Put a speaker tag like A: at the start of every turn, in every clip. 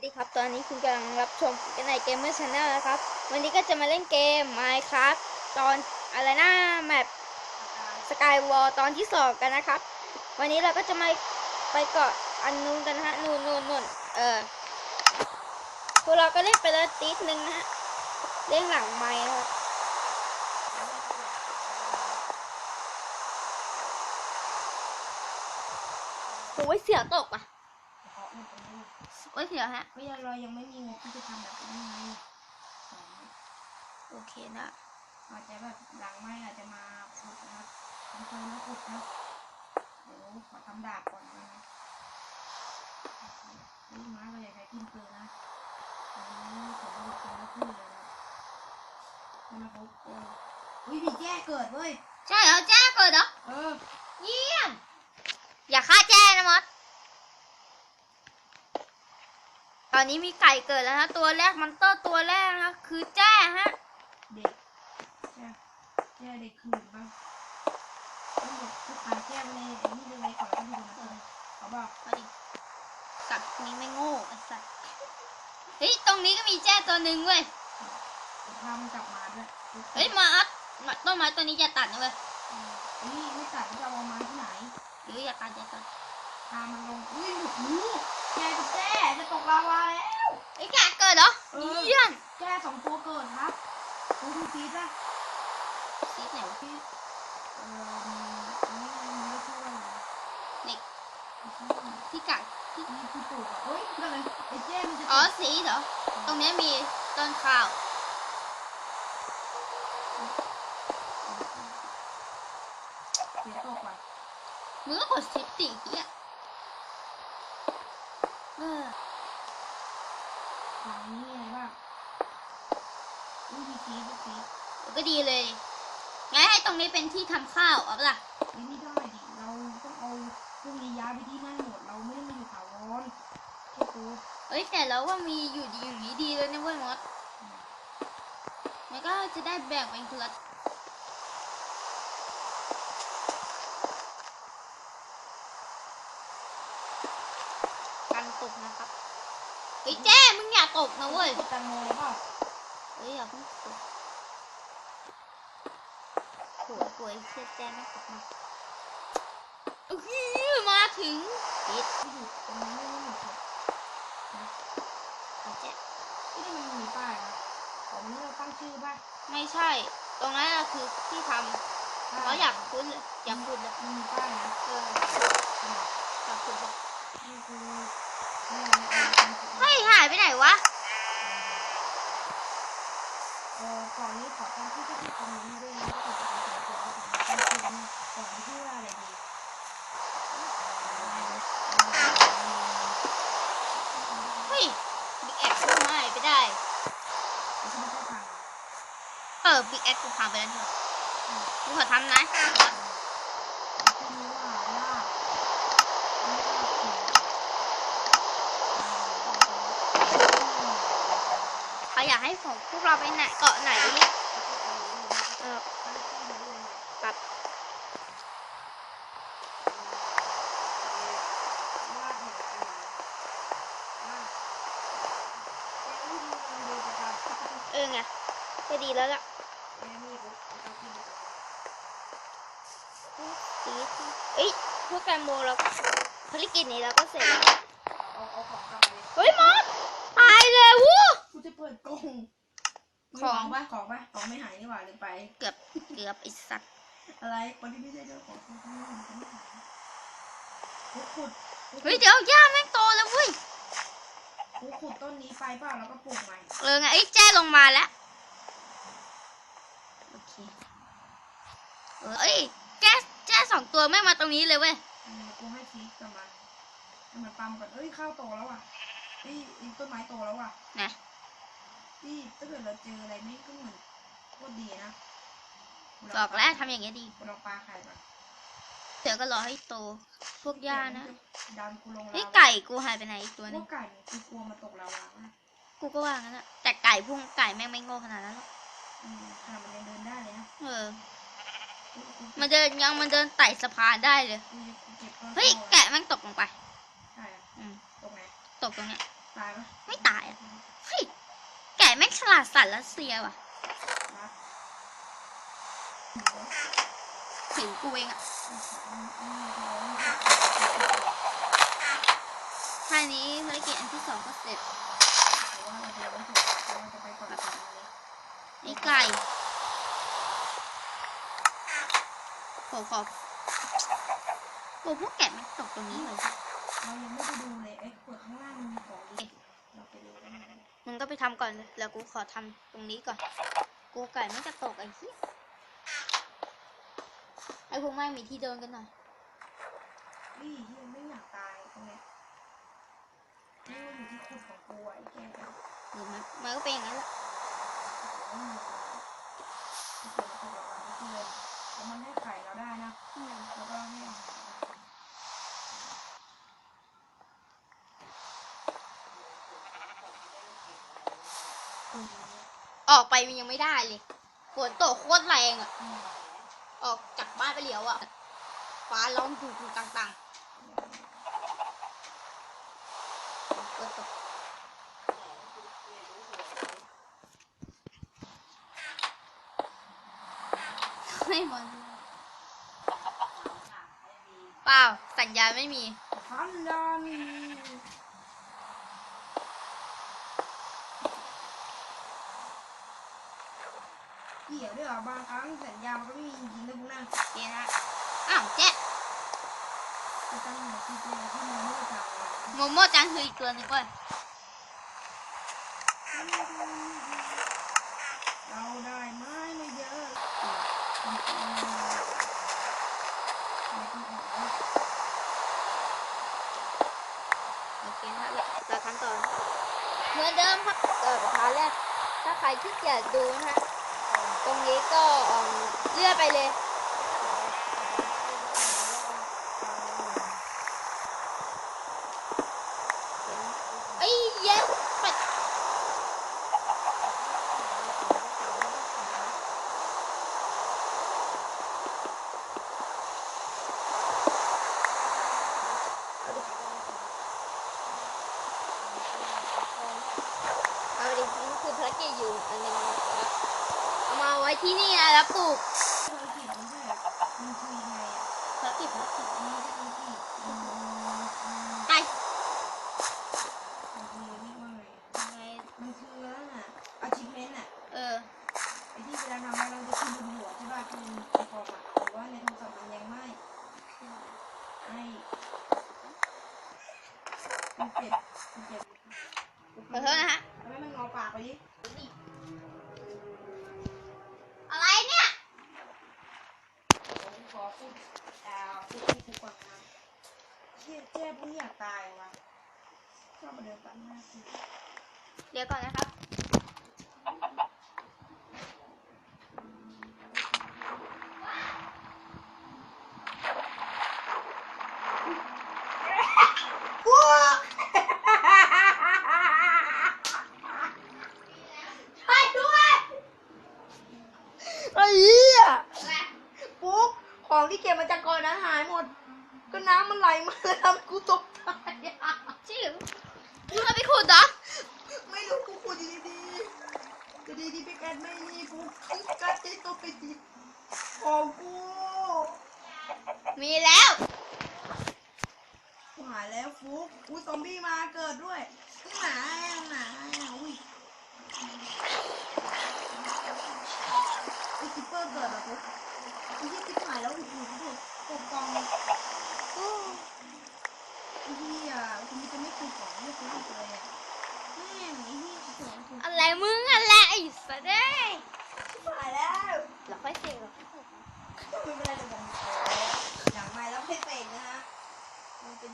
A: สดีครับ ตอนนี้คุณกำลังรับชมกันในเกมเมอร์ชาแนลนะครับ วันนี้ก็จะมาเล่นเกม Minecraft ตอนอะไรนะแมปสกายวอลตอนที่สองกันนะครับ วันนี้เราก็จะมาไปเกาะอันนู้นกันนะฮะนู่นนู่นนู่นเออพวกเราก็เล่นไปแล้วตีดนึงนะฮะเล่นหลังไม้ครับโอ้ยเสียตกอะ
B: เพราะมันเป็นลูก
A: โอ้ยเสียฮะ
B: เฮ้ยเรายังไม่มีงบที่จะทำแบบนี้ไงอ๋อ
A: โอเคนะ
B: อาจจะแบบหลังไม่อาจจะมาขุดนะครับทำเพิ่มแล้วขุดครับเดี๋ยวขอทำดาบก่อนนะนี่ม้าเราอยากใช้กินปืนนะอันนี้ผมไม่ได้กินแล้วขึ้นเลยนะมันมาพบเอออุ้ยมีแจ้เกิดเว้ย
A: ใช่เหรอแจ้เกิดเหรอ
B: เออ
A: เยี่ยมอย่าฆ่าแจ้นะมดต อนนี้มีไก่เกิดแล้วนะตัวแรกมันเตอร์ตัวแรกนะคือแจ้ฮะ
B: เด็กแจ้แจ้เด็กขืนบ้างต้องบอกทุกครั้งแจ้ไปเลยไอ้นี่เลยก่อนแล้วก็ดูมันเออเขาบอก
A: มาดิกัดนี้ไม่โง่ไอ้สัสเฮ้ยตรงนี้ก็มีแจ้ตัวหนึ่งเว้ย
B: จะพามันกลับมาด้วย
A: เฮ้ยมาอัดมาต้นไม้ตัวนี้จะตัดนะเว้ย
B: นี่ไม่ตัดจะเอามาที่ไหน
A: หรืออย่าตัดอย่าตัด
B: พามันลงอุ้ยหลุ ดหูแกกับแจ้จะตกลาวาแล้ว
A: ไอ้ยแกะเกิดเหรอ
B: เออ
A: เยี่ยม
B: แจ้สองตัวเกิดครับดูดูซีดนะ
A: ซีดไหนวะ
B: ที่เออมีอันนี้มันไม่ชื่อว่าอะไร
A: เด็ก
B: ไม่ใช่
A: ที่กัด
B: ที่นี่ที่ปลูกอะเฮ้ยนั่นเลยไอ้แจ้มันจะ
A: อ๋อสีเหรอตรงนี้มีต้นข้าว
B: เสียตกว่ะ
A: มึงก็กดชิปติเฮีย เออ
B: ฝั่งนี้ไงว่าอุ้ยมีซีดมีซีด
A: ก็ดีเลยงั้นให้ตรงนี้เป็นที่ทำข้าวเอาปะล่ะ
B: เฮ้ยไม่ได้ดิเราต้องเอาพวกนี้ย้ายไปที่นั่นหมดเราไม่ได้มาอยู่ถาวรแค่ตัว
A: เอ้ยแต่เราว่ามีอยู่ดีอย่างนี้ดีเลยนะเว้ยมดมันก็จะได้แบ่งเป็นคนละกันตกนะครับ เฮ้ยแจ้มึงอย่าตกนะเว้ย
B: แตงโมเลยเปล่า
A: เฮ้ยอย่าเพิ่งตกโหยโหยเชื่อแจ้ไม่ตกมาอื้อมาถึงปิด
B: ที่อยู่ตรงนั้ไม่หมดเอา
A: แจ้
B: ที่นี่มันมีป้ายนะผมนี่เราตั้งชื่อป่ะ
A: ไม่ใช่ ตรงนั้นคือที่ทำเขาอยากคุ้นอยากคุ้นเลย
B: มันมีป้ายนะ
A: เอออยากคุ้นเลย
B: เฮ้
A: ยหายไปไหนวะ
B: เออก่อนนี้ขอตั้งชื่อที่ตรงนี้ด้วยนะก็จะเป็นสีเขียวผมตั้งชื่อนี่ก่อนชื่ว่าอะไรดี
A: เฮ้ยบิ๊กแอคกูหายไปได้
B: ไม่ได้
A: เออบิ๊กแอคกูพังไปแล้วเถอะกูขอทำนะ
B: ชื่อนี้ว่าลาบลาบสี
A: เขา อยากให้ผมพวกเราไปไหนเกาะไหนเนี่ยเออปรับเออไงก็ดีแล้วล่ะดีเอ้ยพวกแกมโมเราภารกิจนี้เราก็เสร็จเฮ้ยมดตายเลยวู้
B: กู จะเปิดกล่อง
A: ของ
B: ปะของปะของไม่หายนี่หว่าหรือไป
A: เกือบเกือบไอ้สัตว์
B: อะไรคนที่ไม่ใช่เจ้าของเขาไม่เห็นเขาไม่หายกูขุดกูขุ
A: เฮ้ยเดี๋ยวย่าแม่งโตแล้วเว้ย
B: กูขุดต้นนี้ไปเปล่าแล้วก็ปลูกใหม่
A: เออไงไอ้ยแจ้ลงมาแล้วโอเคเออเอ้ยแจ้แจ้สองตัวแม่งมาตรงนี้เลยเว้ย
B: อืมกูให้ซีกับมันให้มันปั๊มก่อนเอ้ยข้าวโตแล้วอะเอ้ยไอ้ต้นไม้โตแล้วอะ
A: นะ
B: นี่ถ้าเกิดเราเจออะไรไม่ก็เหมือนโคตรดีนะ
A: บอกแล้วทำอย่างเงี้ยดี
B: กูลองปลาไข่ก่อน
A: เดี๋ยวก็รอให้โต พวกย่านะ
B: ดันกูลง
A: ไอ้
B: ลาวา
A: ไก่กูหายไปไหนอีกตัวห
B: พ
A: นึ
B: ว
A: ง
B: กไก่เนี่ยกูกลัวมันตกลาวามาก
A: กูก็ว่างั้นอะแต่ไก่พุ่งไก่แม่งไม่โง่ขนาดนั้นหรอก
B: อืมขนาดมันยังเดินได้เลยนะ
A: เออ
B: กูกู
A: มันเดินยังมันเดินไต่สะพานได้เลย
B: กูกูเก็บก้อน
A: เฮ้ย
B: ข้าว
A: แกะแม่งตกลงไป
B: ใช่อะ
A: อืม
B: ตรงไหน
A: ตกตรงเนี้ย
B: ไปตายปะ
A: ไม่ตายอะเฮ้ย แกะแม่งฉลาดสัตว์รัสเซียว่ะ
B: นะ
A: หิวกูเองอะท่านี้ภารกิจอันที่สองก็เสร็จ
B: ว่าเราจะไม่ไก่อนเลย
A: ไอ้ไก่ขอขอบโอ้พวกแกะมันตกตรงนี้เลย
B: เรายังไม่ไปดูเลยไอ้ขวดข้างล่างมีของ ดีเราไปดูได้ไหม
A: มึงก็ไปทำก่อนเลยแล้วกูขอทำตรงนี้ก่อน กูไก่ไม่จะตกไอ้เหี้ยไอ้พวกแม่งมีที่เดินกันหน่อย
B: นี่ที่ไม่อยากตายตรงเนี้ยนี่มันอยู่ที่ขุดของกูอะไอ้แกก็
A: หรือมันมันก็เป็นอย่างนั้นแหละ
B: ไม่มีที่ขุดของเราไม่เกินแล้วมันให้ไข่เราได้นะ
A: อืม
B: แล้วก็ให้อาหารเรา
A: ออกไปมันยังไม่ได้เลยฝนตกโคตรแรงอะออกจากบ้านไปเหลียวอะฟ้าร้องถูถูต่างๆฝนตกไม่หมดเปล่า สัญญาณไม่มี
B: ทันดานี เกี่ยวด้วยเหรอบางครั้งสัญญามันก็ไม่มีจริงๆนะพวกนั้น
A: นี่นะอ้าวเจ๊
B: จะตั้งหน่วยที่เจอที่มันไม่จับเลย
A: โมโมจังคืออีกตัวหนึงเว้ย
B: เราได้ไม้ไม่เยอะ
A: อืม
B: ไม่ต้องออกแล้ว
A: โอเคนะเราเราทำต่อนเหมือนเดิมครับเออพาร์ทแรกถ้าใครที่เกียจดูนะฮะ ตรงนี้ก็เลื่อนไปเลย ไอ้ยเย็ดปัดเอาดินี่คือภารกิจอยู่อันหนึงนะครับเอามาไว้ ที่นี่นะแล้วปลูก
B: ธุรกิจมันคือมันคือยังไงอะ
A: ภารกิจภารกิจ
B: อันนี้ธุรกิจอืมอืม
A: ไป
B: มันคือเรียกว่าไงอะ
A: ยังไง
B: มันคือนั่นน่ะ achievement อะ
A: เออ
B: ไอ้ที่เวลาทำแล้วเราจะขึ้นบนหัวใช่ป่ะคือในคอมอะหรือว่าในโทรศัพท์มันยังไม่ให้มันเจ็บมันเจ็บ
A: ขอโทษนะฮะ
B: ทำไมมันงอปากไปดิ
A: อะไรเนี่ย
B: ผมขอพูดดาวพูดที่กูก่อนนะ เชี่ยเจ๊พวกนี้อยากตายว่ะชอบมาเดินตัดหน้ากู
A: เดี๋ยวก่อนนะครับ
B: ช่วยด้วยไอ้เหี้ยปุ๊กของที่เก็บมาจากก่อนนั้นหายหมด ก็น้ำมันไหลมาแล้วทำให้กูตกใจอะ
A: จริงมึงเอาไปขุดเหรอ
B: ไม่รู้กูพูดดีๆจะดีดีๆไปกันไม่มีปุ๊กกัดใจตัวไปดี ของกู
A: มีแล้ว
B: หายแล้วฟุกอุ้ยซอมบี้มาเกิดด้วยหมาหมาอุ้ยไอ้คิปเปอร์เกิดเหรอฟุกไอ้ที่คิปหายแล้วอุ้ยอุ้ยอุ้ยกกองโอ้ไอ้เหี้ยคุณจะไม่คุยของไม่คุยเลยอะแม่ไอ้เหี้ยกูเกิดกู
A: อะไรมึงอะไรไอ้สัตว์เอ้ย
B: หายแล้ว
A: เราค่อยเสกหรอก
B: ไม่เป็นไรเลยผมหลังไม่แล้วไม่เป็นนะฮะมันเป็น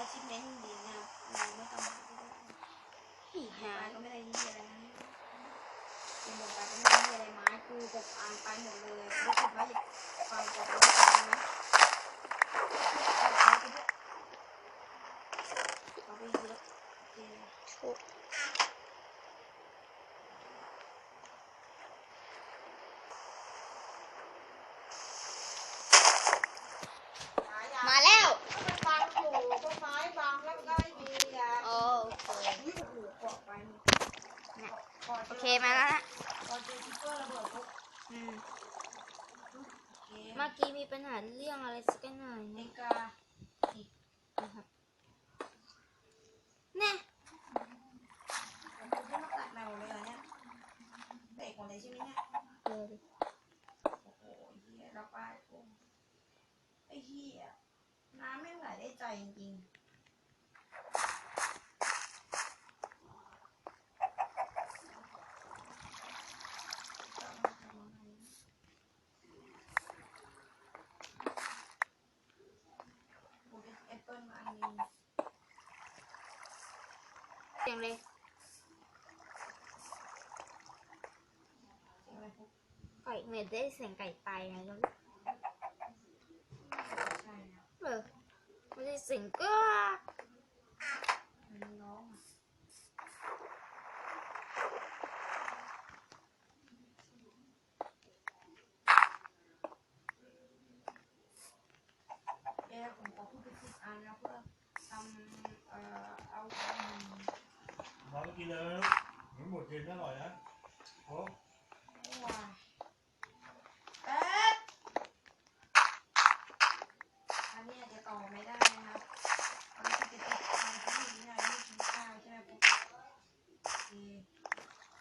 B: อาชีพอาชีพเม้นดีนะเราไม่ต้อง
A: ผีหา
B: ไม้ก็ไม่ได้ยี่อะไรนะเป็นหมดไปก็ไม่ได้ยี่อะไรไม้กูกับอ่านไปหมดเลยรู้สึกว่าอยากฟังจากรู้สึกนะเอาไปเยอะเออ
A: ชุบมาแล้ว
B: มันบังอยู่ต้นไม้บังแล้วก็ไม่มีอะ
A: โอเค เคมาแล้วนะ
B: ตอนเจอคิปเปอร์ระเบิดปุ๊บ
A: อืม
B: โอเค
A: เมื่อกี้มีปัญหาเรื่องอะไรสักหน่อย
B: เอ
A: นะ
B: กาอีก
A: นะครับแน่
B: ผมจะมาตัดแมวเลยเหรอเนี่ยเบรกหมดเลยใช่ไหมเนี่ย
A: เออดิ
B: โอ้โหเฮียแล้วป้ายโอ้ไอ้เฮียน้ำไม่ไหลได้ใจจริงๆโอ้ยแอปเปิ้ลมาอันนึง
A: เสียงเลย
B: เสียงอะไรพวก
A: ไก่เหมือนได้เสียงไก่ตายไงก็
B: ใช่นะ
A: เออไม่ได้เสียงก็
B: มันร้องอะเอ๊ะผมขอพูดไปสิบอันนะเพื่อทำเอ่อเอาทำ
C: น้องกินเลยนะลูกหมูเย็นอร่อยนะโอ้
B: ว้ายเป็ดอันนี้อาจจะต่อไม่ได้นะครับอันนี้จะติดทางที่นี่นะนี่กินข้าวใช่ไหมปุ๊บโอเค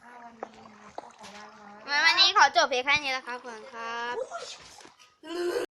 B: ถ้าวันนี้นะก็ขอลาไปก่อน
A: วันนี้ขอจบเพียงแค่นี้แล้วครับขอบคุณครับ